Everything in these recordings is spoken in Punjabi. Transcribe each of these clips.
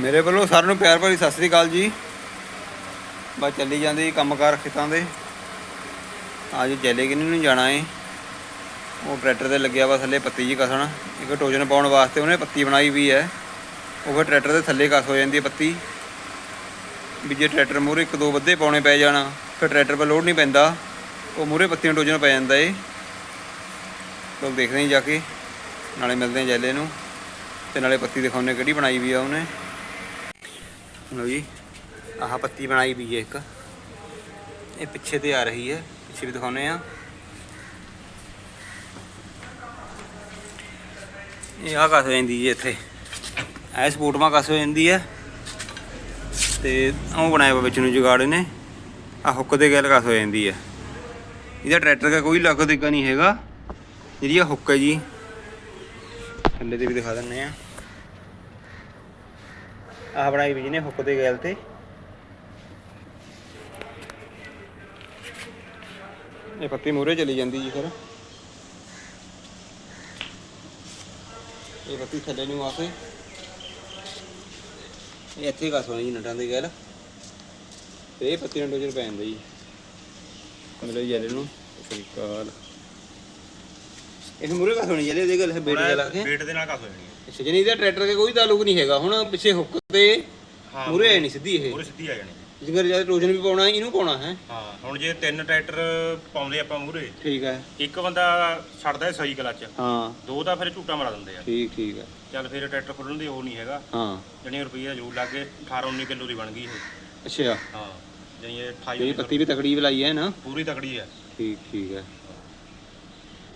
ਮੇਰੇ ਵੱਲੋਂ ਸਾਰਿਆਂ ਨੂੰ ਪਿਆਰ ਭਰੀ ਸਤਿ ਸ੍ਰੀ ਅਕਾਲ ਜੀ। ਬਸ ਚੱਲੀ ਜਾਂਦੀ ਕੰਮਕਾਰ ਖੇਤਾਂ ਦੇ। ਅੱਜ ਜੈਲੇ ਕਿੰਨੀ ਨੂੰ ਜਾਣਾ ਏ। ਉਹ ਟਰੈਕਟਰ ਤੇ ਲੱਗਿਆ ਵਾ ਥੱਲੇ ਪੱਤੀ ਜੀ ਕਸਣ। ਇੱਕ ਟੋਜਨ ਪਾਉਣ ਵਾਸਤੇ ਉਹਨੇ ਪੱਤੀ ਬਣਾਈ ਵੀ ਹੈ। ਉਹ ਫਿਰ ਟਰੈਕਟਰ ਦੇ ਥੱਲੇ ਕਸ ਹੋ ਜਾਂਦੀ ਹੈ ਪੱਤੀ। ਵੀ ਜੇ ਟਰੈਕਟਰ ਮੂਹਰੇ ਇੱਕ ਦੋ ਵੱਧੇ ਪਾਉਣੇ ਪੈ ਜਾਣ, ਫਿਰ ਟਰੈਕਟਰ 'ਤੇ ਲੋਡ ਨਹੀਂ ਪੈਂਦਾ। ਉਹ ਮੂਹਰੇ ਪੱਤੀਆਂ ਟੋਜਨ ਪੈ ਜਾਂਦਾ ਏ। ਲੋਕ ਦੇਖਦੇ ਹਾਂ ਜਾ ਕੇ। ਨਾਲੇ ਮਿਲਦੇ ਹਾਂ ਜੈਲੇ ਨੂੰ। ਤੇ ਨਾਲੇ ਪੱਤੀ ਦਿਖਾਉਣੇ ਕਿਹੜੀ ਬਣਾਈ ਵੀ ਆ ਉਹਨੇ। ਲਓ ਜੀ, ਆਹ ਪੱਤੀ ਬਣਾਈ ਵੀ ਹੈ ਇੱਕ। ਇਹ ਪਿੱਛੇ ਤੇ ਆ ਰਹੀ ਹੈ, ਪਿੱਛੇ ਵੀ ਦਿਖਾਉਣੇ ਆ ਇਹ ਆ ਕਸ ਹੋ ਜਾਂਦੀ ਜੀ ਇੱਥੇ। ਐ ਸਪੋਰਟ ਮਾ ਕਸ ਹੋ ਜਾਂਦੀ ਹੈ। ਤੇ ਉਹ ਬਣਾਇਆ ਵਾ ਵਿੱਚ ਨੂੰ ਜੁਗਾੜ ਨੇ ਆ ਹੁੱਕ ਦੇ ਗੱਲ ਕਸ ਹੋ ਜਾਂਦੀ ਹੈ। ਇਹਦਾ ਟਰੈਕਟਰ ਦਾ ਕੋਈ ਲੱਗ ਦਿੱਕਾ ਨਹੀਂ ਹੈਗਾ। ਜਿਹੜੀ ਆ ਹੁੱਕ ਹੈ ਜੀ, ਥੱਲੇ ਤੇ ਵੀ ਦਿਖਾ ਦਿੰਨੇ ਆ ਆਹ ਬਣਾਈ ਵੀ ਜਿਹਨੇ ਹੁੱਕ ਦੇ ਗੈਲ ਤੇ। ਇਹ ਪੱਤੀ ਮੂਰੇ ਚਲੀ ਜਾਂਦੀ ਜੀ ਫਿਰ। ਇਹ ਪੱਤੀ ਥੱਲੇ ਨੂੰ ਆ ਕੇ। ਇਹ ਇੱਥੇ ਕਸ ਹੋਣੀ ਜੀ ਨਟਾਂ ਦੇ ਗੈਲ। ਤੇ ਇਹ ਪੱਤੀ ਨੂੰ ਡੋਜਰ ਪੈ ਜਾਂਦਾ ਜੀ। ਮਿਲੋ ਜੈਲੇ ਨੂੰ। ਸ੍ਰੀਕਾਲ ਇਹ ਮੂਰੇ ਕਸ ਹੋਣੀ ਜੈਲੇ ਉਹਦੇ ਗੈਲ ਬੇਟ ਕੇ। ਵੇਟ ਦੇ ਨਾਲ ਕੱਸ ਹੋ ਜਾਣੀ ਹੈ। ਅੱਛਾ ਜਨੀ ਇਹਦਾ ਟਰੈਕਟਰ ਕੇ ਕੋਈ ਤਾਲੁਕ ਨਹੀਂ ਹੈਗਾ। ਹੁਣ ਪਿੱਛੇ ਹੁੱਕ ਤੇ ਹਾਂ, ਮੂਰੇ ਨਹੀਂ ਸਿੱਧੀ ਇਹ। ਮੂਰੇ ਸਿੱਧੀ ਆ ਜਾਣੀ। ਜਿੰਗਰ ਜਦ ਟੋਜਨ ਵੀ ਪਾਉਣਾ ਇਹਨੂੰ ਪਾਉਣਾ ਹੈ। ਹਾਂ ਹੁਣ ਜੇ ਤਿੰਨ ਟਰੈਕਟਰ ਪਾਉਂਦੇ ਆਪਾਂ ਮੂਰੇ ਠੀਕ ਹੈ। ਇੱਕ ਬੰਦਾ ਛੱਡਦਾ ਹੈ ਸਹੀ ਕਲੱਚ। ਹਾਂ। ਦੋ ਤਾਂ ਫਿਰ ਝੂਟਾ ਮਾਰਾ ਦਿੰਦੇ ਆ। ਠੀਕ ਠੀਕ ਹੈ। ਚੱਲ ਫਿਰ ਟਰੈਕਟਰ ਖੋਲਣ ਦੀ ਉਹ ਨਹੀਂ ਹੈਗਾ। ਹਾਂ। ਜਣੀ ਰੁਪਈਆ ਜ਼ਰੂਰ ਲੱਗ ਗਏ 18 19 ਕਿਲੋ ਦੀ ਬਣ ਗਈ ਇਹ। ਅੱਛਾ। ਹਾਂ ਜਣੀ ਇਹ 28 ਜਿਹੜੀ ਪੱਤੀ ਵੀ ਤਕੜੀ ਬਲਾਈ ਹੈ ਨਾ। ਪੂਰੀ ਤਕੜੀ ਹੈ। ਠੀਕ ਠੀਕ ਹੈ।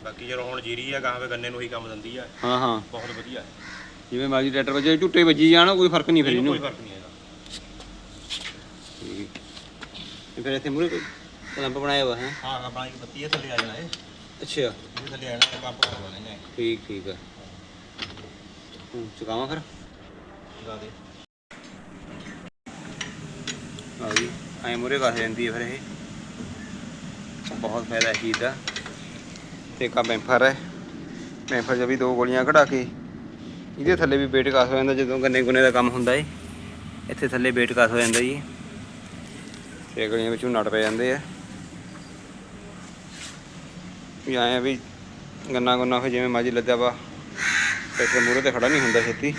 ਬਾਕੀ ਜਦੋਂ ਹੁਣ ਜੀਰੀ ਆ ਗਾਹਾਂ ਵੇ ਗੰਨੇ ਨੂੰ ਹੀ ਕੰਮ ਦਿੰਦੀ ਆ। ਹਾਂ ਹਾਂ। ਬਹੁਤ ਵਧੀਆ। ਹੈ ਜਿਵੇਂ ਮਰਜ਼ੀ ਟਰੈਕਟਰ ਵੱਜੇ ਝੁੱਟੇ ਵੱਜੀ ਜਾਣ ਕੋਈ ਫ਼ਰਕ ਨਹੀਂ ਫਿਰ ਇਹਨੂੰ ਇਹਨੂੰ। ਕੋਈ ਫ਼ਰਕ ਨਹੀਂ ਹੈਗਾ। ਠੀਕ। ਤੇ ਫਿਰ ਇੱਥੇ ਮੂਰੇ ਕਲੰਪ ਬਣਾਇਆ ਵਾ ਹੈ? ਹਾਂ ਆਪਣਾ ਇੱਕ ਬੱਤੀ ਇਹ ਥੱਲੇ ਆ ਜਾਣਾ ਇਹ। ਅੱਛਾ। ਇਹ ਥੱਲੇ ਆ ਜਾਣਾ ਪੰਪ ਕਰਵਾ ਲੈਣੇ ਠੀਕ ਠੀਕ ਹੈ ਹੁਣ ਚੁਕਾਵਾਂ ਫਿਰ। ਗਾ ਦੇ। ਆਓ ਜੀ ਐ ਮੂਰੇ ਕਰ ਜਾਂਦੀ ਹੈ ਫਿਰ ਇਹ। ਬਹੁਤ ਫਾਇਦਾ ਇਸ ਚੀਜ਼ ਦਾ। ਤੇ ਕਾ ਬੈਂਫਰ ਹੈ। ਬੈਂਫਰ 'ਚ ਵੀ ਦੋ ਗੋਲੀਆਂ ਕਢਾ ਕੇ ਇਹਦੇ ਥੱਲੇ ਵੀ ਵੇਟ ਕਾਸ ਹੋ ਜਾਂਦਾ ਜਦੋਂ ਗੰਨੇ ਗੁੰਨੇ ਦਾ ਕੰਮ ਹੁੰਦਾ ਏ। ਇੱਥੇ ਥੱਲੇ ਵੇਟ ਕਾਸ ਹੋ ਜਾਂਦਾ ਜੀ। ਤੇ ਗਲੀਆਂ ਵਿੱਚੋਂ ਨੜ ਪੈ ਜਾਂਦੇ ਆ। ਵੀ ਆਏ ਵੀ ਗੰਨਾ ਗੁੰਨਾ ਹੋ ਜਿਵੇਂ ਮਰਜ਼ੀ ਲੱਦਿਆ ਵਾ ਟਰੈਕਟਰ ਮੂਰੇ ਤੇ ਖੜਾ ਨਹੀਂ ਹੁੰਦਾ ਛੇਤੀ।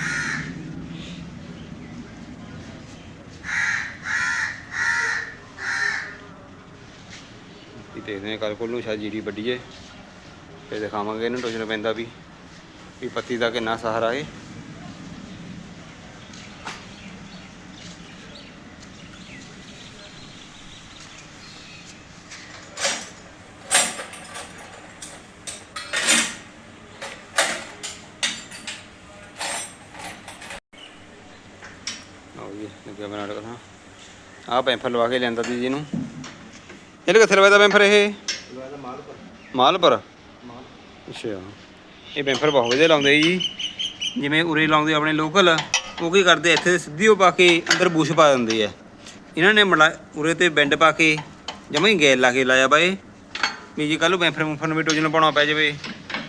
ਦੇਖਦੇ ਹਾਂ ਕੱਲ ਕੋਲ ਨੂੰ ਸ਼ਾਇਦ ਜੀਰੀ ਵੱਢੀਏ। ਫਿਰ ਦਿਖਾਵਾਂਗੇ ਇਹਨੂੰ ਟੋਚਣ ਪੈਂਦਾ ਵੀ ਵੀ ਪੱਤੀ ਦਾ ਕਿੰਨਾ ਸਹਾਰਾ ਹੈ ਲੱਗਿਆ ਬਣਾ ਆਹ ਪੈਂਫਰ ਲਵਾ ਕੇ ਲਿਆਂਦਾ ਦੀ ਜੀ ਨੂੰ ਇਹਦੇ ਕਿੱਥੇ ਲਵਾਇਆ ਬੈਂਫਰ ਇਹ? ਮਾਲਪੁਰ? ਅੱਛਾ। ਇਹ ਬੈਂਫਰ ਬਹੁਤ ਵਧੀਆ ਲਾਉਂਦੇ ਜੀ। ਜਿਵੇਂ ਉਰੇ ਲਾਉਂਦੇ ਆਪਣੇ ਲੋਕਲ ਉਹ ਕੀ ਕਰਦੇ ਇੱਥੇ ਸਿੱਧੀ ਉਹ ਪਾ ਕੇ ਅੰਦਰ ਬੂਸ਼ ਪਾ ਦਿੰਦੇ ਆ। ਇਹਨਾਂ ਨੇ ਮਲਾ ਉਰੇ ਤੇ ਬੈਂਡ ਪਾ ਕੇ ਜਮਾਂ ਹੀ ਗੈਲ ਲਾ ਕੇ ਲਾਇਆ ਬਾਏ ਵੀ ਜੇ ਕੱਲ ਨੂੰ ਬੈਂਫਰ ਮੁੰਫਰ ਨੂੰ ਵੀ ਟੋਜਨ ਪਾਉਣਾ ਪੈ ਜਾਵੇ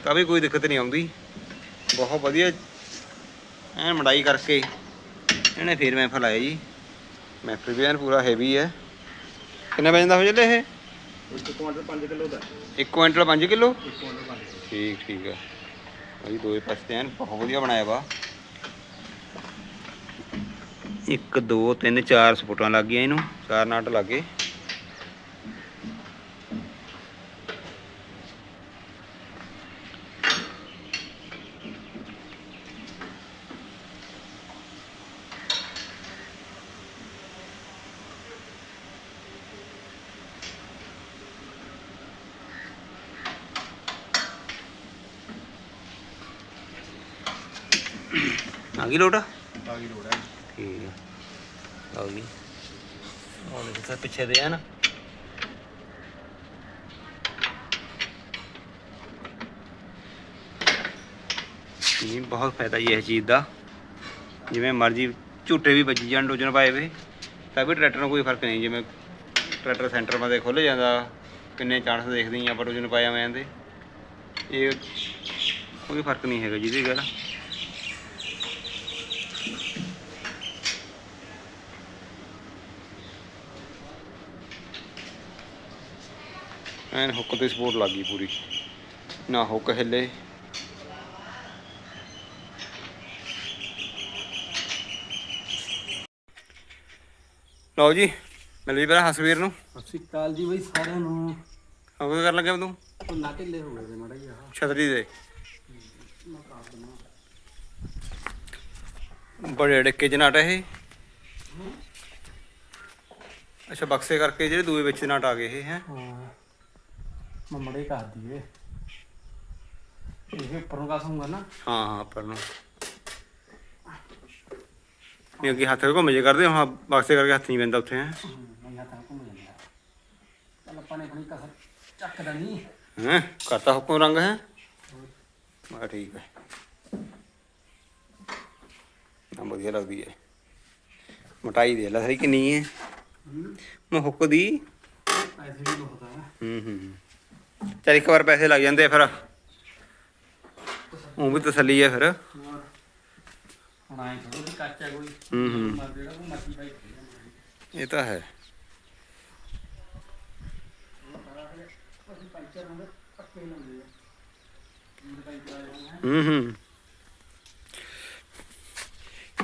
ਤਾਂ ਵੀ ਕੋਈ ਦਿੱਕਤ ਨਹੀਂ ਆਉਂਦੀ। ਬਹੁਤ ਵਧੀਆ। ਐਨ ਮੜਾਈ ਕਰਕੇ ਇਹਨੇ ਫੇਰ ਬੈਂਫਰ ਲਾਇਆ ਜੀ। ਬੈਂਫਰ ਵੀ ਐਨ ਪੂਰਾ ਹੈਵੀ ਹੈ ਕਿੰਨਾ ਪੈ ਜਾਂਦਾ ਹੋ ਜਲੇ ਇਹ? ਇੱਕ ਕੁਆਂਟਲ 5 ਕਿਲੋ ਦਾ। 1 ਕੁਇੰਟਲ 5 ਕਿਲੋ? ਇੱਕ ਕੁਆਂਟਲ 5 ਠੀਕ ਠੀਕ ਹੈ ਭਾਈ, ਦੋਏ ਪਾਸੇ ਐਨ ਬਹੁਤ ਵਧੀਆ ਬਣਾਇਆ ਵਾ। ਇੱਕ, ਦੋ, ਤਿੰਨ, ਚਾਰ ਸਪੋਟਾਂ ਲੱਗ ਗਈਆਂ ਇਹਨੂੰ, ਚਾਰ ਨਾਟ ਲੱਗੇ ਆ ਗਈ ਲੋਟ? ਬਾਗੀ ਲੋੜ ਹੈ ਠੀਕ ਹੈ ਆ ਗਈ ਉਹ ਦੇਖੋ ਸਰ ਪਿੱਛੇ ਦੇ ਆ ਨਾ। ਇਹ ਬਹੁਤ ਫਾਇਦਾ ਜੀ ਇਸ ਚੀਜ਼ ਦਾ। ਜਿਵੇਂ ਮਰਜ਼ੀ ਝੂਟੇ ਵੀ ਵੱਜੀ ਜਾਣ ਡੋਜਨ ਪਾਏ ਵੇ ਤਾਂ ਵੀ ਟਰੈਕਟਰ ਨੂੰ ਕੋਈ ਫ਼ਰਕ ਨਹੀਂ। ਜਿਵੇਂ ਟਰੈਕਟਰ ਸੈਂਟਰ ਮਾ ਦੇ ਖੁੱਲ ਜਾਂਦਾ ਕਿੰਨੇ ਚਾਂਸ ਦੇਖਦੇ ਆ ਆਪਾਂ ਡੋਜਨ ਪਾਇਆ ਮੈਂ ਇਹਦੇ ਇਹ ਕੋਈ ਫ਼ਰਕ ਨਹੀਂ ਹੈਗਾ ਜਿਹਦੀ ਗੱਲ ਐਨ ਹੁੱਕ ਤੇ ਸਪੋਰਟ ਲੱਗ ਗਈ ਪੂਰੀ। ਨਾ ਹੁੱਕ ਹਿੱਲੇ। ਲਓ ਜੀ ਮਿਲ ਵੀ ਪਹਿਲਾਂ ਹਸਵੀਰ ਨੂੰ। ਸ਼੍ਰੀ ਅਕਾਲ ਜੀ ਬਈ ਸਾਰਿਆਂ ਨੂੰ। ਹੋ ਕੀ ਕਰਨ ਲੱਗੇ ਤੂੰ? ਉਹ ਨਾ ਢਿੱਲੇ ਹੋ ਗਏ ਮਾੜਾ ਜਿਹਾ। ਛਤਰੀ ਦੇ। ਬੜੇ ਡਿੱਕੇ ਜਨਾਟ ਇਹ। ਅੱਛਾ ਬਕਸੇ ਕਰਕੇ ਜਿਹੜੇ ਦੂਏ ਵਿੱਚ ਜਨਾਟ ਆ ਗਏ ਇਹ ਹੈ। ਹਾਂ। ਮੈਂ ਮੜੇ ਕਰ ਦਈਏ। ਇਹ ਉੱਪਰੋਂ ਕਾਸੂਗਾ ਨਾ? ਹਾਂ ਹਾਂ ਪਰ ਨੂੰ ਇਹ ਅੱਗੇ ਹੱਥ ਘੁੰਮ ਜੇ ਕਰਦੇ ਹਾਂ ਬਕਸੇ ਕਰਕੇ ਹੱਥ ਨਹੀਂ ਪੈਂਦਾ ਉੱਥੇ ਹੈ। ਮੈਂ ਤਾਂ ਘੁੰਮ ਜਾਂਦਾ। ਚੱਲ ਆਪਾਂ ਨੇ ਆਪਣੀ ਕਸਰ ਚੱਕਦਾ ਨਹੀਂ ਹੈ ਕਰਤਾ ਹੁਕਮ ਰੰਗ ਹੈ? ਬਾ ਠੀਕ ਹੈ। ਨਾ ਵਧੀਆ ਲੱਗਦੀ ਹੈ। ਮੋਟਾਈ ਦੇ ਲੈ ਸਾਰੀ ਕਿੰਨੀ ਹੈ। ਮੈਂ ਹੁੱਕ ਦੀ। ਪੈਸੇ ਵੀ ਬਹੁਤ ਆ। ਹੂੰ ਹੂੰ। ਚਲ ਇੱਕ ਵਾਰ ਪੈਸੇ ਲੱਗ ਜਾਂਦੇ ਆ ਫਿਰ। ਉਹ ਵੀ ਤਸੱਲੀ ਹੈ ਫਿਰ। ਹੁਣ ਆਏ ਥੋੜੀ ਕੱਚਾ ਕੋਈ। ਹੂੰ ਹੂੰ। ਮਰ ਜਿਹੜਾ ਇਹ ਤਾਂ ਹੈ।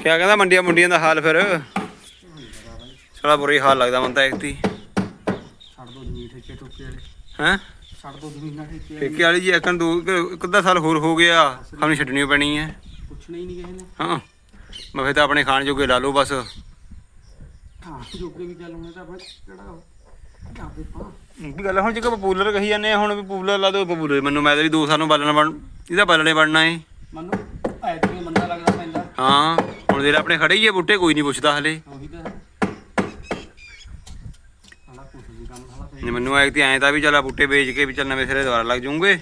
ਕਿਆ ਕਹਿੰਦਾ ਮੰਡੀਆਂ ਮੁੰਡੀਆਂ ਦਾ ਹਾਲ ਫਿਰ? ਸਾਲਾ ਬੁਰੀ ਹਾਲ ਲੱਗਦਾ ਮਨ ਤਾਂ ਇੱਕਤੀ ਛੱਡ ਦੋ ਜ਼ਮੀਨ ਠੇਕੇ ਠੁਕੇ ਵਾਲੇ। ਹੈ? ਛੱਡ ਦੋ ਜ਼ਮੀਨਾਂ ਠੇਕੇ ਠੇਕੇ ਵਾਲੀ ਜੀ ਇੱਕਨ ਦੋ ਇੱਕ ਅੱਧਾ ਸਾਲ ਹੋਰ ਹੋ ਗਿਆ। ਸਾਨੂੰ ਛੱਡਣੀ ਪੈਣੀ ਹੈ। ਪੁੱਛਣਾ ਹੀ ਨਹੀਂ ਕਿਸੇ ਨੇ। ਹਾਂ। ਮੈਂ ਫਿਰ ਤਾਂ ਆਪਣੇ ਖਾਣ ਜੋਗੇ ਲਾ ਲਓ ਬਸ। ਹਾਂ ਜੋਗੇ ਵੀ ਚੱਲ ਹੁਣ ਤਾਂ ਆਪਣੇ ਕਿਹੜਾ ਜਾਂਦੇ ਪਾ ਵੀ ਗੱਲ ਹੁਣ ਜੇ ਪਪੂਲਰ ਕਹੀ ਜਾਂਦੇ ਆ ਹੁਣ ਵੀ ਪਪੂਲਰ ਲਾ ਦੋ ਪਪੂਲਰ। ਮੈਨੂੰ ਮੈਂ ਤਾਂ ਵੀ ਦੋ ਸਾਲ ਨੂੰ ਬਾਲਣਾ ਬਣ ਇਹਦਾ ਬਾਲਣੇ ਬਣਨਾ ਏ। ਮੈਨੂੰ ਐਤਕੀ ਮੰਨਾ ਲੱਗਦਾ ਪੈਂਦਾ। ਹਾਂ ਹੁਣ ਜਿਹੜੇ ਆਪਣੇ ਖੜੇ ਹੀ ਆ ਬੂਟੇ ਕੋਈ ਨਹੀਂ ਪੁੱਛਦਾ ਹਲੇ। ਉਹੀ ਤਾਂ ਕੁਛ ਨਹੀਂ ਕੰਮ ਸਾਲਾ ਜੇ ਮੈਨੂੰ ਐ ਕਿ ਐਂ ਤਾਂ ਵੀ ਚੱਲ ਆ ਬੂਟੇ ਵੇਚ ਕੇ ਵੀ ਚੱਲ ਨਵੇਂ ਸਿਰੇ ਦੁਬਾਰਾ ਲੱਗ ਜਾਊਂਗੇ।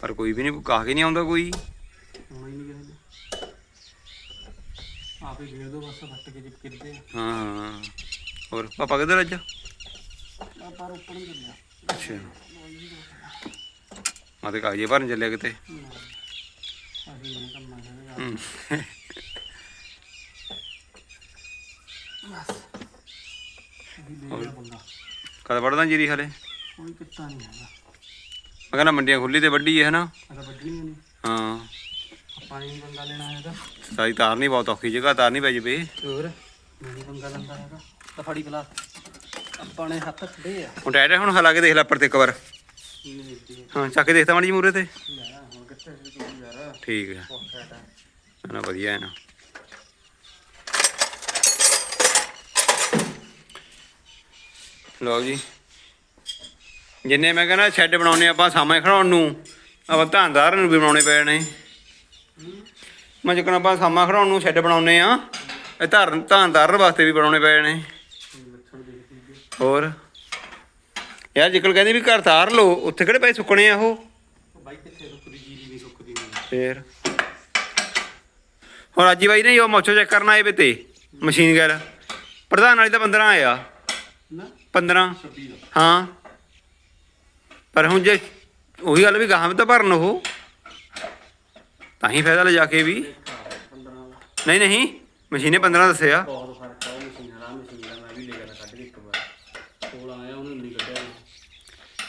ਪਰ ਕੋਈ ਵੀ ਨਹੀਂ ਕਾਹ ਕੇ ਨਹੀਂ ਆਉਂਦਾ ਕੋਈ। ਨੇ ਆਪੇ ਘੇਰ ਦੋ ਬਸ ਫੱਟ ਕੇ ਜਿਪ ਕਿਰਦੇ ਹਾਂ ਹੋਰ ਪਾਪਾ ਕਿੱਧਰ ਅੱਜ? ਆ ਪਰ ਉੱਪਰ ਨਹੀਂ ਚੱਲਿਆ। ਅੱਛਾ। ਮੈਂ ਤੇ ਕਾਗਜ਼ੇ ਭਰਨ ਚੱਲਿਆ ਕਿਤੇ। ਅਸੀਂ ਮਨ ਕੰਮ ਨਾ ਹੂੰ। ਬਸ। ਲੈ ਜਾ ਬੰਦਾ। ਕਦ ਵੜਦਾ ਜੀਰੀ ਹਲੇ? ਮੈਂ ਕੋਈ ਕਿੱਤਾ ਨਹੀਂ ਹੈਗਾ। ਕਹਿੰਦਾ ਮੰਡੀਆਂ ਖੁੱਲੀ ਤੇ ਵੱਡੀ ਹੈ ਹਨਾ। ਅਗਰ ਵੱਡੀ ਨਹੀਂ ਹਾਂ। ਆਪਾਂ ਨੇ ਬੰਦਾ ਲੈਣਾ ਹੈਗਾ। ਸਾਰੀ ਤਾਰਨੀ ਬਹੁਤ ਔਖੀ ਜਗ੍ਹਾ ਤਾਰਨੀ ਪੈ ਜਵੇ। ਹੋਰ? ਨਹੀਂ ਬੰਦਾ ਲੈਂਦਾ ਹੈਗਾ। ਤਾਂ ਫੜੀ ਪਲਾ ਆਪਾਂ ਨੇ ਹੱਥ ਖੜੇ ਆ। ਹੁਣ ਟਾਇਰ ਹੁਣ ਹਲਾ ਕੇ ਦੇਖ ਲੈ ਉੱਪਰ ਤੇ ਇੱਕ ਵਾਰ। ਨਹੀਂ ਹਾਂ ਚੱਕ ਕੇ ਦੇਖਤਾ ਮਾੜੀ ਜੀ ਮੂਰੇ ਤੇ। ਲੈ ਹੁਣ ਕਿੱਥੇ ਸੀ ਤੂੰ ਯਾਰ? ਠੀਕ ਹੈ ਬਹੁਤ ਨਾ ਵਧੀਆ ਹੈ ਨਾ। ਲਓ ਜੀ। ਜਿੰਨੇ ਮੈਂ ਕਹਿੰਦਾ ਸ਼ੈੱਡ ਬਣਾਉਣੇ ਆਪਾਂ ਸਾਹਮਣੇ ਖੜਾਉਣ ਨੂੰ। ਆਪਾਂ ਧਾਨਦਾਰ ਨੂੰ ਵੀ ਬਣਾਉਣੇ ਪਏ ਨੇ। ਮੈਂ ਜਿਕਣ ਆਪਾਂ ਸਾਹਮਣੇ ਖੜਾਉਣ ਨੂੰ ਸ਼ੈੱਡ ਬਣਾਉਣੇ ਆ। ਇਹ ਧਾਰ ਧਾਨਦਾਰ ਵਾਸਤੇ ਵੀ ਬਣਾਉਣੇ ਪਏ ਨੇ। ਹੋਰ। ਯਾਰ ਜਿਕਣ ਕਹਿੰਦੇ ਵੀ ਘਰ ਤਾਰ ਲਓ, ਉੱਥੇ ਕਿਹੜੇ ਪੈਸੇ ਸੁੱਕਣੇ ਆ ਉਹ? ਉਹ ਬਾਈ ਕਿੱਥੇ ਸੁੱਕਦੀ ਜੀਰੀ ਨਹੀਂ ਸੁੱਕਦੀ ਫੇਰ। ਹੁਣ ਰਾਜੀ ਬਾਈ ਨੇ ਉਹ ਮੋਚੋ ਚੈੱਕ ਕਰਨ ਆਏ ਵੇ ਤੇ, ਮਸ਼ੀਨ ਗੈਰ ਪ੍ਰਧਾਨ ਵਾਲੀ ਤਾਂ 15 ਆਇਆ ਨਾ। 15 ਹਾਂ। ਪਰ ਹੁਣ ਜੇ ਉਹੀ ਗੱਲ ਵੀ ਗਾਹਾਂ ਵੀ ਤਾਂ ਭਰਨ ਉਹ। ਤਾਂ ਹੀ ਫਾਇਦਾ ਲਿਜਾ ਕੇ ਵੀ। ਨਹੀਂ ਨਹੀਂ। ਮਸ਼ੀਨੇ 15 ਦੱਸਿਆ। ਬਹੁਤ ਫ਼ਰਕ ਆ ਉਹ ਮਸ਼ੀਨ ਨਾਲ ਆਹ ਮੈਂ ਵੀ ਲੈ ਗਿਆ ਕੱਢ ਕੇ ਇੱਕ ਵਾਰ ਕੋਲ ਆਇਆ ਉਹਨੇ ਨਹੀਂ ਕੱਢਿਆ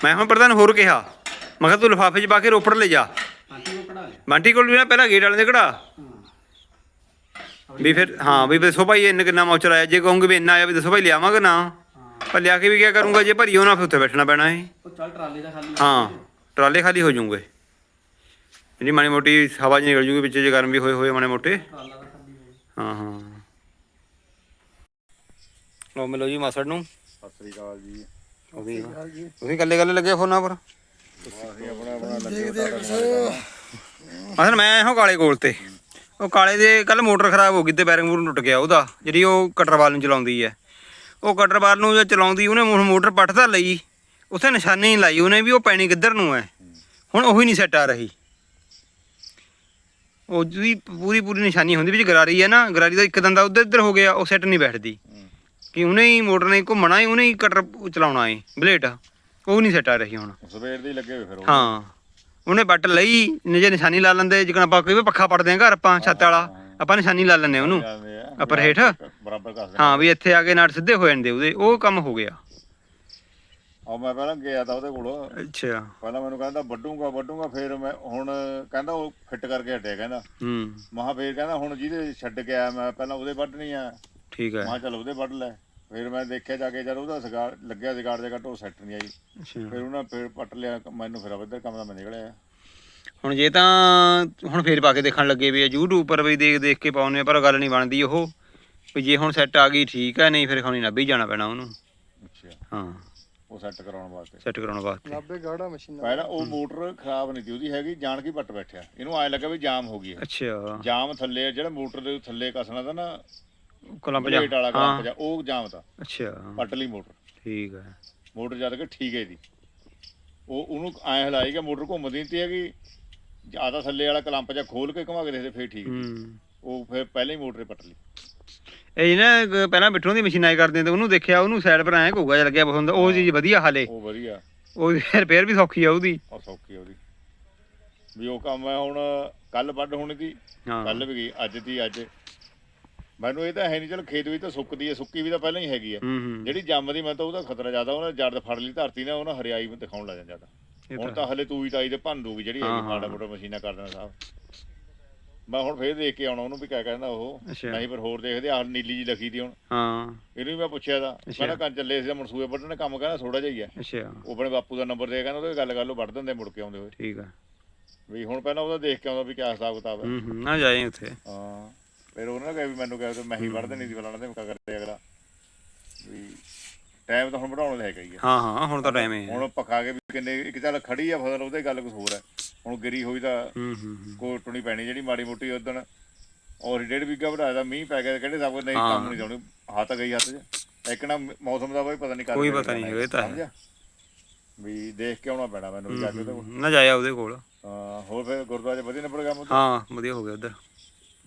ਮੈਂ ਹੁਣ ਪ੍ਰਧਾਨ ਹੋਰ ਕਿਹਾ। ਮੈਂ ਕਿਹਾ ਤੂੰ ਲਿਫਾਫੇ 'ਚ ਪਾ ਕੇ ਰੋਪੜ ਲੈ ਜਾ। ਆਂਟੀ ਉਹ ਕਢਾ ਬਾਂਟੀ ਕੋਲ ਵੀ ਨਾ ਪਹਿਲਾਂ ਗੇਟ ਵਾਲੇ ਦੇ ਕਢਾ। ਵੀ ਫਿਰ, ਹਾਂ, ਵੀ ਦੱਸੋ ਭਾਈ ਇੰਨਾ ਕਿੰਨਾ ਮੌਚਰ ਆਇਆ। ਜੇ ਕਹੋਗੇ ਵੀ ਇੰਨਾ ਆਇਆ, ਵੀ ਦੱਸੋ ਭਾਈ ਲਿਆਵਾਂਗੇ ਨਾ। ਪਰ ਲਿਆ ਕੇ ਵੀ ਕੀ ਕਰੂੰਗਾ? ਜੇ ਭਰੀਓ ਨਾ ਫਿਰ ਉੱਥੇ ਬੈਠਣਾ ਪੈਣਾ ਹੈ ਉਹ ਚੱਲ ਟਰਾਲੇ ਦਾ ਖਾਲੀ ਹਾਂ ਟਰਾਲੇ ਖਾਲੀ ਹੋ ਜਾਊਂਗੇ ਜਿਹੜੀ ਮਾੜੀ ਮੋਟੀ ਹਵਾ 'ਚ ਨਿਕਲ ਜੂਗੀ ਵਿੱਚ ਜੇ ਗਰਮ ਵੀ ਹੋਏ ਹੋਏ ਮਾੜੇ ਮੋਟੇ। ਹਾਂ ਹਾਂ। ਲੋ ਮਿਲੋ ਜੀ ਮਾਸੜ ਨੂੰ। ਸਤਿ ਸ੍ਰੀ ਅਕਾਲ ਜੀ। ਉਹ ਵੀ ਤੁਸੀਂ ਇਕੱਲੇ ਇਕੱਲੇ ਲੱਗੇ ਫੋਨਾਂ ਪਰ। ਅਸੀਂ ਆਪਣਾ ਆਪਣਾ ਲੱਗੇ ਮਾਸੜ ਮੈਂ ਇਹੋ ਕਾਲੇ ਕੋਲ ਤੇ। ਉਹ ਕਾਲੇ ਦੇ ਕੱਲ ਮੋਟਰ ਖਰਾਬ ਹੋ ਗਈ ਤੇ ਬੈਰਿੰਗ ਬੂਰ ਟੁੱਟ ਗਿਆ ਉਹਦਾ। ਜਿਹੜੀ ਉਹ ਕਟਰਵਾਲ ਨੂੰ ਚਲਾਉਂਦੀ ਹੈ। ਉਹ ਕਟਰਵਾਲ ਨੂੰ ਜੇ ਚਲਾਉਂਦੀ ਉਹਨੇ ਹੁਣ ਮੋਟਰ ਪੱਟ ਤਾਂ ਲਈ। ਉੱਥੇ ਨਿਸ਼ਾਨੀ ਨਹੀਂ ਲਾਈ ਉਹਨੇ ਵੀ ਉਹ ਪੈਣੀ ਕਿੱਧਰ ਨੂੰ ਹੈ। ਹੁਣ ਉਹੀ ਨਹੀਂ ਸੈੱਟ ਆ ਰਹੀ। ਉਹ ਜਿਹੜੀ ਪੂਰੀ ਪੂਰੀ ਨਿਸ਼ਾਨੀ ਹੁੰਦੀ ਵਿੱਚ ਗਰਾਰੀ ਹੈ ਨਾ ਗਰਾਰੀ ਦਾ ਇੱਕ ਦੰਦਾ ਉੱਧਰ ਇੱਧਰ ਹੋ ਗਿਆ ਉਹ ਸੈੱਟ ਨਹੀਂ ਬੈਠਦੀ। ਕਿ ਉਹਨੇ ਹੀ ਮੋਟਰ ਨੇ ਘੁੰਮਣਾ ਹੀ ਉਹਨੇ ਹੀ ਕਟਰ ਚਲਾਉਣਾ ਹੈ ਬਲੇਡ। ਉਹ ਨਹੀਂ ਸੈੱਟ ਆ ਰਹੀ ਹੁਣ। ਸਵੇਰ ਦੇ ਹੀ ਲੱਗੇ ਹੋਏ ਫਿਰ ਹਾਂ। ਉਹਨੇ ਬੱਟ ਲਈ ਜੇ ਨਿਸ਼ਾਨੀ ਲਾ ਲੈਂਦੇ ਜਿਕਣ ਆਪਾਂ ਕੋਈ ਪੱਖਾ ਪੜਦੇ ਆ ਘਰ ਆਪਾਂ ਛੱਤ ਵਾਲਾ। ਆਪਾਂ ਨਿਸ਼ਾਨੀ ਲਾ ਲੈਂਦੇ ਉਹਨੂੰ ਜਾਂਦੇ ਆ। ਉੱਪਰ ਹੇਠ। ਬਰਾਬਰ ਕਰ ਹਾਂ ਵੀ ਇੱਥੇ ਆ ਕੇ ਨਾਟ ਸਿੱਧੇ ਹੋ ਜਾਂਦੇ ਉਹਦੇ ਉਹ ਕੰਮ ਹੋ ਗਿਆ। ਉਹ ਮੈਂ ਪਹਿਲਾਂ ਗਿਆ ਤਾਂ ਉਹਦੇ ਕੋਲ। ਅੱਛਾ। ਪਹਿਲਾਂ ਮੈਨੂੰ ਕਹਿੰਦਾ ਵੱਡੂਗਾ ਵੱਡੂਗਾ ਫਿਰ ਮੈਂ ਹੁਣ ਕਹਿੰਦਾ ਉਹ ਫਿੱਟ ਕਰਕੇ ਹਟਿਆ ਕਹਿੰਦਾ। ਹੂੰ। ਮਹਾ ਫੇਰ ਕਹਿੰਦਾ ਹੁਣ ਜਿਹਦੇ ਛੱਡ ਕੇ ਆਇਆ ਮੈਂ ਪਹਿਲਾਂ ਉਹਦੇ ਵੱਢਣੀ ਆ। ਠੀਕ ਹੈ। ਮਹਾ ਚੱਲ ਉਹਦੇ ਵੱਢ ਲੈ। ਫਿਰ ਮੈਂ ਦੇਖਿਆ ਜਾ ਕੇ ਜਦ ਉਹਦਾ ਸਿਗਾਰ ਲੱਗਿਆ ਸਿਗਾਰ ਦੇ ਘੱਟ ਸੈੱਟ ਨਹੀਂ ਆਈ। ਅੱਛਾ। ਫਿਰ ਉਹਨਾਂ ਫਿਰ ਪੱਟ ਲਿਆ ਮੈਨੂੰ ਫਿਰ ਇੱਧਰ ਕੰਮ ਦਾ ਮੈਂ ਨਿਕਲਿਆ। ਹੁਣ ਜੇ ਤਾਂ ਹੁਣ ਫੇਰ ਪਾ ਕੇ ਦੇਖਣ ਲੱਗੇ ਵੀ ਆ YouTube ਪਰ ਵੀ ਦੇਖ ਦੇਖ ਕੇ ਪਾਉਨੇ ਪਰ ਗੱਲ ਨਹੀਂ ਬਣਦੀ ਉਹ। ਵੀ ਜੇ ਹੁਣ ਸੈੱਟ ਆ ਗਈ ਠੀਕ ਹੈ ਨਹੀਂ ਫਿਰ ਖਾਣੀ ਨੱਬੀ ਜਾਣਾ ਪੈਣਾ ਉਹਨੂੰ। ਅੱਛਾ। ਹਾਂ। ਉਹ ਸੈੱਟ ਕਰਾਉਣ ਵਾਸਤੇ। ਸੈੱਟ ਕਰਾਉਣ ਵਾਸਤੇ। ਨਾਬੇ ਗਾੜਾ ਮਸ਼ੀਨਾਂ ਪਹਿਲਾਂ ਉਹ ਮੋਟਰ ਖਰਾਬ ਨਹੀਂ ਸੀ ਉਹਦੀ ਹੈਗੀ ਜਾਣ ਕੇ ਪੱਟ ਬੈਠਿਆ। ਇਹਨੂੰ ਐ ਲੱਗਾ ਵੀ ਜਾਮ ਹੋ ਗਈ ਹੈ ਅੱਛਾ। ਜਾਮ ਥੱਲੇ ਆ, ਜਿਹੜਾ ਮੋਟਰ ਦੇ ਥੱਲੇ ਕੱਸਣਾ ਤਾਂ ਨਾ ਕਲੰਪ ਪਲੇਟ ਵਾਲਾ ਜਾ ਕੰਮ ਹਾਂ। ਜਾ ਉਹ ਜਾਮ ਤਾਂ। ਅੱਛਾ। ਪੱਟ ਲਈ ਮੋਟਰ। ਠੀਕ ਹੈ ਮੋਟਰ ਜਦ ਕਿ ਠੀਕ ਹੈ ਦੀ ਉਹ ਉਹਨੂੰ ਐ ਹਿਲਾਈ ਕਿ ਮੋਟਰ ਘੁੰਮਦੀ ਨਹੀਂ ਤੀ ਹੈਗੀ। ਜ਼ਿਆਦਾ ਥੱਲੇ ਵਾਲਾ ਕਲੰਪ ਜਾਂ ਖੋਲ ਕੇ ਘੁਮਾ ਕੇ ਦੇਖਦੇ ਫੇਰ ਠੀਕ ਹੂੰ। ਉਹ ਫਿਰ ਪਹਿਲਾਂ ਹੀ ਮੋਟਰ ਪੱਟ ਲਈ। ਇਹ ਨਾ ਪਹਿਲਾਂ ਬਿੱਟਰੋਂ ਦੀ ਮਸ਼ੀਨਾਂ ਹੀ ਕਰਦੇ ਤੇ ਉਹਨੂੰ ਦੇਖਿਆ ਉਹਨੂੰ ਸਾਈਡ ਪਰ ਐਂ ਘੋਗਾ ਜਿਹਾ ਲੱਗਿਆ ਬਹੁਤ ਹੁੰਦਾ ਉਹ ਚੀਜ਼ ਵਧੀਆ ਹਾਲੇ। ਉਹ ਵਧੀਆ। ਉਹ ਰਿਪੇਅਰ ਵੀ ਸੌਖੀ ਆ ਉਹਦੀ। ਔਰ ਸੌਖੀ ਆ ਉਹਦੀ। ਵੀ ਉਹ ਕੰਮ ਹੈ ਹੁਣ ਕੱਲ ਵੱਢ ਹੋਣੀ ਦੀ ਹਾਂ। ਕੱਲ ਵੀ ਗਈ ਅੱਜ ਦੀ ਅੱਜ। ਮੈਨੂੰ ਇਹ ਤਾਂ ਹੈ ਨਹੀਂ ਚਲ ਖੇਤ ਵੀ ਤਾਂ ਸੁੱਕਦੀ ਹੈ ਸੁੱਕੀ ਵੀ ਤਾਂ ਪਹਿਲਾਂ ਹੀ ਹੈਗੀ ਆ। ਹੂੰ ਹੂੰ। ਜਿਹੜੀ ਜੰਮਦੀ ਮੈਂ ਤਾਂ ਉਹਦਾ ਖਤਰਾ ਜ਼ਿਆਦਾ ਉਹਨੇ ਜੜ ਫੜ ਲਈ ਧਰਤੀ ਨੇ ਉਹਨਾਂ ਹਰਿਆਈ ਦਿਖਾਉਣ ਲੱਗ ਜਾਂਦਾ ਹੁਣ ਤਾਂ ਹਲੇ ਤੂੰ ਹੀ ਤਾਈ ਦੇ ਭੰਨ ਦੂਗੀ ਜਿਹੜੀ ਹੈਗੀ। ਮਾੜਾ ਮੋਟਾ ਮਸ਼ੀਨਾਂ ਕਰ ਦੇਣਾ ਸਾਹਿਬ ਮੈਂ ਹੁਣ ਫੇਰ ਦੇਖ ਕੇ ਆਉਣਾ ਉਹਨੂੰ ਵੀ ਕਿਆ ਕਹਿੰਦਾ ਉਹ। ਅੱਛਾ। ਨਹੀਂ ਪਰ ਹੋਰ ਦੇਖਦੇ ਆ ਨੀਲੀ ਜੀ ਲਖੀ ਦੀ ਹੁਣ। ਹਾਂ। ਇਹਨੂੰ ਵੀ ਮੈਂ ਪੁੱਛਿਆ ਦਾ ਅੱਛਾ। ਕਹਿੰਦਾ ਕੰਨ ਚੱਲੇ ਸੀ ਮਨਸੂਬੇ ਵੱਢਣ ਕੰਮ ਕਹਿੰਦਾ ਥੋੜਾ ਜਿਹਾ ਹੀ ਹੈ ਅੱਛਾ। ਉਹ ਆਪਣੇ ਬਾਪੂ ਦਾ ਨੰਬਰ ਦੇ ਕਹਿੰਦਾ ਉਹਦੇ ਗੱਲ ਕਰ ਲਓ ਵੱਢ ਦਿੰਦੇ ਮੁੜ ਕੇ ਆਉਂਦੇ ਹੋਏ। ਠੀਕ ਆ। ਵੀ ਹੁਣ ਪਹਿਲਾਂ ਉਹਦਾ ਦੇਖ ਕੇ ਆਉਂਦਾ ਵੀ ਕਿਆ ਹਿਸਾਬ ਕਿਤਾਬ ਹੈ ਹੂੰ ਹੂੰ ਨਾ ਜਾਏ ਉੱਥੇ। ਹਾਂ। ਫਿਰ ਉਹਨਾਂ ਨੇ ਕਿਹਾ ਵੀ ਮੈਨੂੰ ਕਿਹਾ ਤੇ ਮੈਂ ਹੀ ਵੱਢ ਦੇਣੀ ਸੀ ਫਲਾਣਾ ਤੇ ਮੈਂ ਕਿਆ ਕਰਦੇ ਅਗਲਾ। ਵੀ ਟਾਈਮ ਤਾਂ ਹੁਣ ਵਧਾਉਣ ਦਾ ਹੈਗਾ ਹੀ ਆ। ਹਾਂ ਹਾਂ ਹੁਣ ਤਾਂ ਟਾਈਮ ਹੈ। ਹੁਣ ਪੱਕਾ ਕੇ ਵੀ ਕਿੰਨੇ ਇੱਕ ਚੱਲ ਖੜੀ ਆ ਫਸਲ ਉਹਦੇ ਗੱਲ ਕੁਝ ਹੋਰ ਹੈ। ਹੁਣ ਗਿਰੀ ਹੋਈ ਤਾਂ ਹੂੰ ਹੂੰ ਹੂੰ। ਕੋਟਣੀ ਪੈਣੀ ਜਿਹੜੀ ਮਾੜੀ ਮੋਟੀ ਉਦਣ ਔਰ ਡੇਢ ਵੀਗਾ ਵਧਾਇਆ ਦਾ ਮੀਂਹ ਪੈ ਗਿਆ ਕਹਿੰਦੇ ਸਭ ਨਹੀਂ ਹਾਂ। ਕੰਮ ਨਹੀਂ ਜਾਣੀ ਹੱਥ ਗਈ ਹੱਥ 'ਚ। ਇੱਕ ਨਾ ਮੌਸਮ ਦਾ ਕੋਈ ਪਤਾ ਨਹੀਂ ਕੋਈ ਪਤਾ ਨਹੀਂ ਇਹ ਤਾਂ ਹੈ। ਵੀ ਦੇਖ ਕੇ ਆਉਣਾ ਪੈਣਾ ਮੈਨੂੰ ਜਾ ਕੇ ਉਹਦੇ ਕੋਲ ਨਾ ਜਾਇਆ ਉਹਦੇ ਕੋਲ। ਹਾਂ ਹੋਰ ਫਿਰ ਗੁਰਦੁਆਰੇ ਵਧੀਆ ਨਿਬੜ ਗਿਆ ਮੁੱਦਾ? ਹਾਂ ਵਧੀਆ ਹੋ ਗਿਆ ਉਧਰ।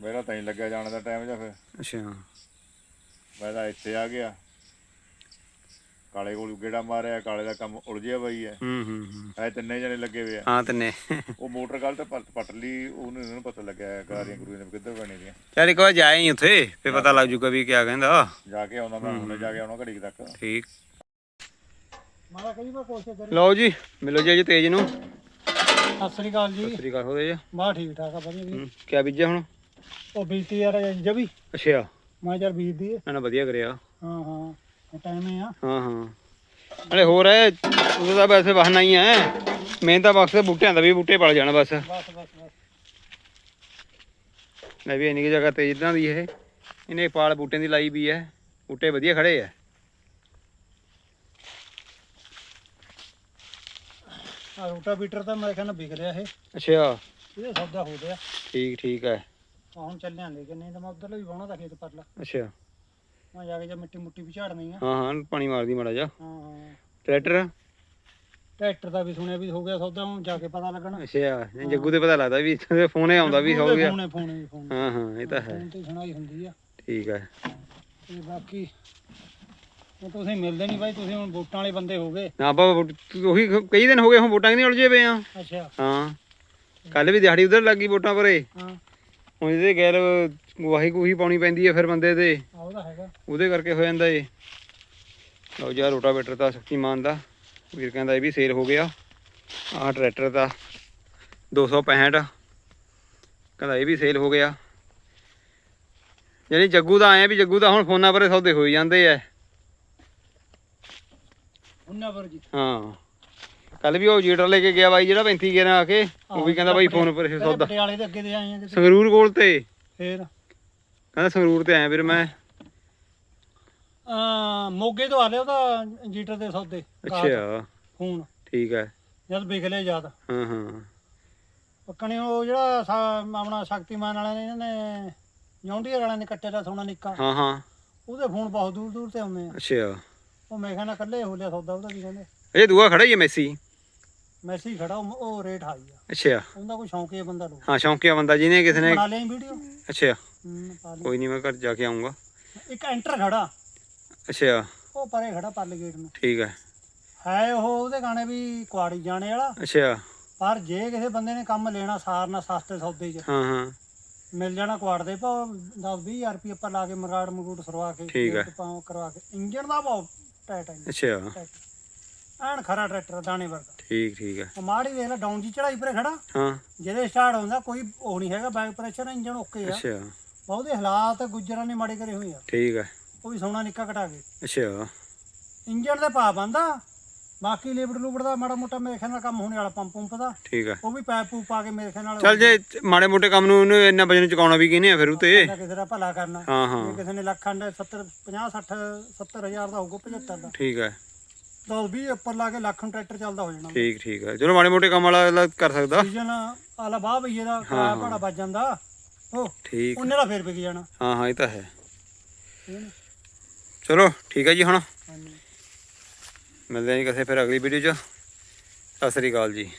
ਮੇਰਾ ਤਾਂ ਨਹੀਂ ਲੱਗਿਆ ਜਾਣ ਦਾ ਟਾਈਮ ਜਾਂ ਫਿਰ। ਅੱਛਾ। ਮੈਂ ਤਾਂ ਇੱਥੇ ਆ ਗਿਆ। ਕਾਲੇ ਕੋਲ ਗੇੜਾ ਮਾਰਿਆ ਕਾਲੇ ਦਾ ਕੰਮ ਉਲਝਿਆ ਬਈ ਹੈ ਹੂੰ ਹੂੰ ਹੂੰ। ਐ ਤਿੰਨੇ ਜਣੇ ਲੱਗੇ ਹੋਏ ਆ। ਹਾਂ ਤੰਨੇ। ਉਹ ਮੋਟਰ ਕੱਲ ਤੇ ਪੱਟ ਪੱਟ ਲਈ ਉਹਨੂੰ ਇਹਨੂੰ ਪਤਾ ਲੱਗਿਆ ਗਾਰੀਆਂ ਗੁਰੂਆਂ ਨੇ ਕਿੱਧਰ ਬਣੇ ਦੀਆਂ। ਚੱਲ ਇੱਕ ਵਾਰ ਜਾਏ ਹੀ ਉੱਥੇ ਫੇ ਪਤਾ ਲੱਗ ਜੂਗਾ ਵੀ ਕਿਆ ਕਹਿੰਦਾ। ਜਾ ਕੇ ਆਉਂਦਾ ਮੈਂ ਹੁਣੇ ਜਾ ਕੇ ਆਉਣਾ ਘੜੀ ਕੁ ਤੱਕ। ਠੀਕ। ਮਾਰਾ ਕਈ ਵਾਰ ਕੋਸ਼ਿਸ਼ ਕਰੀ ਲਓ ਜੀ ਮਿਲੋ ਜੀ ਅੱਜ ਤੇਜ ਨੂੰ। ਸਤਿ ਸ੍ਰੀ ਅਕਾਲ ਜੀ। ਸ੍ਰੀ ਅਕਾਲ ਹੋਦੇ ਜੀ ਬਾ ਠੀਕ ਠਾਕ ਆ ਵਧੀਆ ਜੀ। ਹੂੰ ਕਿਆ ਬੀਜਿਆ ਹੁਣ? ਉਹ ਬੀਤੀ ਯਾਰ ਜਬੀ ਅੱਛਾ। ਮੈਂ ਚੱਲ ਬੀਜ ਦੀਏ ਨਾ ਨਾ ਵਧੀਆ ਕਰਿਆ। ਹਾਂ ਹਾਂ। ਟਾਈਮ ਹੈ ਆ। ਹਾਂ ਹਾਂ। ਅਰੇ ਹੋਰ ਹੈ ਉਹਦਾ ਤਾਂ ਵੈਸੇ ਬਹਾਨਾ ਹੀ ਹੈ। ਮਿਹਨਤ ਦਾ ਬਖਸ਼ ਬੂਟਿਆਂ ਦਾ ਵੀ ਬੂਟੇ ਪਲ ਜਾਣ ਬਸ। ਬਸ ਬਸ ਬਸ। ਮੈਂ ਵੀ ਇੰਨੀ ਜਗ੍ਹਾ ਤੇ ਇਦਾਂ ਦੀ ਇਹ ਇਹਨੇ ਪਾਲ ਬੂਟਿਆਂ ਦੀ ਲਾਈ ਵੀ ਹੈ। ਬੂਟੇ ਵਧੀਆ ਖੜੇ ਆ। ਆ ਰੋਟਾ ਬੀਟਰ ਤਾਂ ਮੇਰੇ ਕਹਿੰਦਾ ਵਿਕ ਰਿਹਾ ਇਹ। ਅੱਛਾ। ਇਹਦਾ ਸੌਦਾ ਹੋ ਗਿਆ। ਠੀਕ ਠੀਕ ਆ ਹੁਣ ਚੱਲਿਆ ਲੈ ਕੇ ਨਹੀਂ ਤਾਂ ਮੈਂ ਉਧਰਲੇ ਵੀ ਵਾਉਣਾ ਤਾਂ ਖੇਤ ਪਰਲਾ। ਅੱਛਾ। ਮੈਂ ਜਾ ਕੇ ਜੇ ਮਿੱਟੀ ਮੁੱਟੀ ਵੀ ਝਾੜਨੀ ਆ। ਹਾਂ ਹਾਂ ਪਾਣੀ ਮਾਰਦੀ ਮਾੜਾ ਜਾ ਹਾਂ ਹਾਂ। ਟਰੈਕਟਰ? ਟਰੈਕਟਰ ਦਾ ਵੀ ਸੁਣਿਆ ਵੀ ਹੋ ਗਿਆ ਸੌਦਾ ਹੁਣ ਜਾ ਕੇ ਪਤਾ ਲੱਗਣਾ। ਅੱਛਾ ਜੱਗੂ ਤੇ ਪਤਾ ਲੱਗਦਾ ਵੀ ਇੱਥੇ ਫੋਨ ਹੀ ਆਉਂਦਾ ਵੀ ਹੋ ਗਿਆ। ਫੋਨੇ ਫੋਨੇ ਫੋਨ। ਹਾਂ ਹਾਂ ਇਹ ਤਾਂ ਹੈ। ਤੇ ਸੁਣਾਈ ਹੁੰਦੀ ਆ। ਠੀਕ ਹੈ ਤੇ ਬਾਕੀ ਤੁਸੀਂ ਮਿਲਦੇ ਨਹੀਂ ਬਾਈ ਤੁਸੀਂ ਹੁਣ ਵੋਟਾਂ ਵਾਲੇ ਬੰਦੇ ਹੋ ਗਏ। ਨਾ ਵੋਟ- ਉਹੀ ਕਈ ਦਿਨ ਹੋ ਗਏ ਹੁਣ ਵੋਟਾਂ ਨਹੀਂ ਉਲਝੇ ਪਏ ਆ। ਅੱਛਾ। ਹਾਂ। ਕੱਲ ਵੀ ਦਿਹਾੜੀ ਉਧਰ ਲੱਗੀ ਵੋਟਾਂ ਪਰੇ। ਹਾਂ। ਹੁਣ ਇਹਦੇ ਗੈਰ ਵਾਹੀ ਕੂਹੀ ਪਾਉਣੀ ਪੈਂਦੀ ਹੈ ਫਿਰ ਬੰਦੇ ਤੇ। ਉਹਦਾ ਹੈਗਾ। ਉਹਦੇ ਕਰਕੇ ਹੋ ਜਾਂਦਾ ਏ। ਲਓ ਯਾਰ ਰੋਟਾਵੇਟਰ ਤਾਂ ਸ਼ਕਤੀਮਾਨ ਦਾ। ਵੀਰ ਕਹਿੰਦਾ ਇਹ ਵੀ ਸੇਲ ਹੋ ਗਿਆ। ਆਹ ਟਰੈਕਟਰ ਦਾ 265 ਕਹਿੰਦਾ ਇਹ ਵੀ ਸੇਲ ਹੋ ਗਿਆ। ਯਾਨੀ ਜੱਗੂ ਦਾ ਆਇਆ ਵੀ ਜੱਗੂ ਦਾ ਹੁਣ ਫੋਨਾਂ ਪਰੇ ਸੌਦੇ ਹੋਈ ਜਾਂਦੇ ਐ ਉਹਨਾਂ ਪਰ ਜੀ। ਹਾਂ। ਕੱਲ ਵੀ ਉਹ ਜੀਟਰ ਲੈ ਕੇ ਗਿਆ ਬਾਈ ਜਿਹੜਾ 35 ਗੇਰਾਂ ਆ ਕੇ ਉਹ ਵੀ ਕਹਿੰਦਾ ਬਾਈ ਫੋਨ ਪਰ ਪਹਿਲੇ ਸੌਦਾ। ਪਟਿਆਲੇ ਦੇ ਅੱਗੇ ਦੇ ਆਏ ਆ ਕਿਤੇ। ਸੰਗਰੂਰ ਕੋਲ ਤੇ। ਫੇਰ? ਕਹਿੰਦਾ ਸੰਗਰੂਰ ਤੇ ਆਇਆ ਵੀਰ ਮੈਂ। ਆ ਮੋਗੇ ਤੋਂ ਆ ਲਿਆ ਉਹਦਾ ਜੀਟਰ ਦੇ ਸੌਦੇ ਅੱਛਾ। ਫੋਨ। ਠੀਕ ਹੈ। ਜਦ ਵਿਕ ਲਿਆ ਯਾਦ। ਹਾਂ ਹਾਂ। ਪੱਕਣੇ ਉਹ ਜਿਹੜਾ ਸਾ- ਆਪਣਾ ਸ਼ਕਤੀਮਾਨ ਵਾਲਿਆਂ ਨੇ ਇਹਨਾਂ ਨੇ ਜੌਂਡੀਅਰ ਵਾਲਿਆਂ ਨੇ ਕੱਟੇ ਦਾ ਸੋਨਾ ਨਿੱਕਾ। ਹਾਂ ਹਾਂ। ਉਹਦੇ ਫੋਨ ਬਹੁਤ ਦੂਰ ਦੂਰ ਤੇ ਆਉਂਦੇ ਆ। ਅੱਛਾ। ਉਹ ਮੈਂ ਕਹਿੰਦਾ ਕੱਲੇ ਹੋ ਲਿਆ ਸੌਦਾ ਉਹਦਾ ਵੀ ਕਹਿੰਦੇ? ਇਹ ਦੂਆ ਖੜਾ ਹੀ ਹੈ ਮੈਸੀ। ਮੈਸੀ ਖੜਾ ਉਹ ਉਹ ਰੇਟ ਹਾਈ ਆ। ਅੱਛਾ। ਉਹਦਾ ਕੋਈ ਸ਼ੌਂਕੀ ਬੰਦਾ ਲੋ ਹਾਂ ਸ਼ੌਂਕੀਆ ਬੰਦਾ ਜਿਹਨੇ ਕਿਸੇ ਨੇ ਬਣਾ ਲਿਆ ਵੀਡੀਓ ਅੱਛਾ। ਪਾ ਲਈ ਕੋਈ ਨਹੀਂ ਮੈਂ ਘਰ ਜਾ ਕੇ ਆਉਂਗਾ ਇੱਕ ਐਂਟਰ ਖੜਾ। ਅੱਛਾ। ਉਹ ਪਰੇ ਖੜਾ ਪਰਲੇ ਗੇਟ ਨੂੰ। ਠੀਕ ਹੈ ਹੈ ਉਹ ਉਹਦੇ ਗਾਣੇ ਵੀ ਕੁਆੜੀ ਜਾਣੇ ਵਾਲਾ। ਅੱਛਾ। ਪਰ ਜੇ ਕਿਸੇ ਬੰਦੇ ਨੇ ਕੰਮ ਲੈਣਾ ਸਾਰਨਾ ਸਸਤੇ ਸੌਦੇ 'ਚ ਹਾਂ ਹਾਂ। ਮਿਲ ਜਾਣਾ ਕੁਆੜ ਦੇ ਭਾਅ 10 20000 ਰੁਪਏ ਆਪਾਂ ਲਾ ਕੇ ਮਰਾੜ ਮਗੂਟ ਸਰਵਾ ਕੇ ਠੀਕ ਹੈ। ਪਾਉ ਕਰਵਾ ਕੇ। ਇੰਜਣ ਦਾ ਭਾਅ ਟਾਈਟ ਹੈ ਅੱਛਾ। ਐਨ ਖਰਾ ਟਰੈਕਟਰ ਦਾਣੇ ਵਰਗਾ। ਠੀਕ ਠੀਕ ਹੈ ਉਹ ਮਾੜੀ ਵੇਖ ਲੈ ਡਾਊਨ ਜੀ ਚੜਾਈ ਪਰੇ ਖੜਾ। ਹਾਂ। ਜਿਹਦੇ ਸਟਾਰਟ ਹੁੰਦਾ ਕੋਈ ਉਹ ਨਹੀਂ ਹੈਗਾ ਬੈਕ ਪ੍ਰੈਸ਼ਰ ਇੰਜਨ ਓਕੇ ਆ। ਅੱਛਾ। ਬਹੁਤੇ ਹਾਲਾਤ ਗੁੱਜਰਾਂ ਨੇ ਮਾੜੇ ਕਰੇ ਹੋਏ ਆ। ਠੀਕ ਹੈ ਉਹ ਵੀ ਸੋਨਾ ਨਿੱਕਾ ਘਟਾ ਕੇ। ਅੱਛਾ। ਇੰਜਨ ਦੇ ਪਾ ਬੰਦਾ ਬਾਕੀ ਲੇਬੜ ਲੂਬੜ ਦਾ ਮਾੜਾ ਮੋਟਾ ਮੇਰੇ ਖਿਆਲ ਨਾਲ ਕੰਮ ਹੋਣੇ ਵਾਲਾ ਪੰਪ ਪੰਪ ਦਾ। ਠੀਕ ਹੈ ਉਹ ਵੀ ਪੈਪ ਪੂਪ ਪਾ ਕੇ ਮੇਰੇ ਖਿਆਲ ਨਾਲ ਚੱਲ ਜੇ ਮਾੜੇ ਮੋਟੇ ਕੰਮ ਨੂੰ ਉਹਨੂੰ ਇੰਨਾ ਵਜਨ ਚੁਕਾਉਣਾ ਵੀ ਕਿਹਨੇ ਆ ਫਿਰ ਉਤੇ? ਕਿਸੇ ਦਾ ਭਲਾ ਕਰਨਾ। ਹਾਂ ਹਾਂ। ਕਿਸੇ ਨੇ ਲੱਖ ਖੰਡ 70 50 60 70 ਹਜ਼ਾਰ ਦਾ ਹੋਊਗਾ 75 ਦਾ। ਠੀਕ ਹੈ 10 20 ਉੱਪਰ ਲਾ ਕੇ ਲੱਖ ਨੂੰ ਟਰੈਕਟਰ ਚੱਲਦਾ ਹੋ ਜਾਣਾ। ਠੀਕ ਠੀਕ ਹੈ। ਚਲੋ ਮਾੜੇ ਮੋਟੇ ਕੰਮ ਵਾਲਾ ਅਗਲਾ ਕਰ ਸਕਦਾ। ਸੀਜ਼ਨ ਆਲਾ ਬਾਹ ਬਈਏ ਦਾ ਕਿਰਾਇਆ ਭਾੜਾ ਵੱਜ ਜਾਂਦਾ। ਉਹ ਠੀਕ। ਉਹਨੇ ਦਾ ਫੇਰ ਵਿਕ ਜਾਣਾ। ਹਾਂ ਹਾਂ ਇਹ ਤਾਂ ਹੈ। ਠੀਕ ਹੈ ਨਾ? ਚਲੋ ਠੀਕ ਹੈ ਜੀ ਹੁਣ। ਮਿਲਦੇ ਜੀ ਕਿਸੇ ਫਿਰ ਅਗਲੀ ਵੀਡੀਓ 'ਚ। ਸਤਿ ਸ੍ਰੀ ਅਕਾਲ ਜੀ।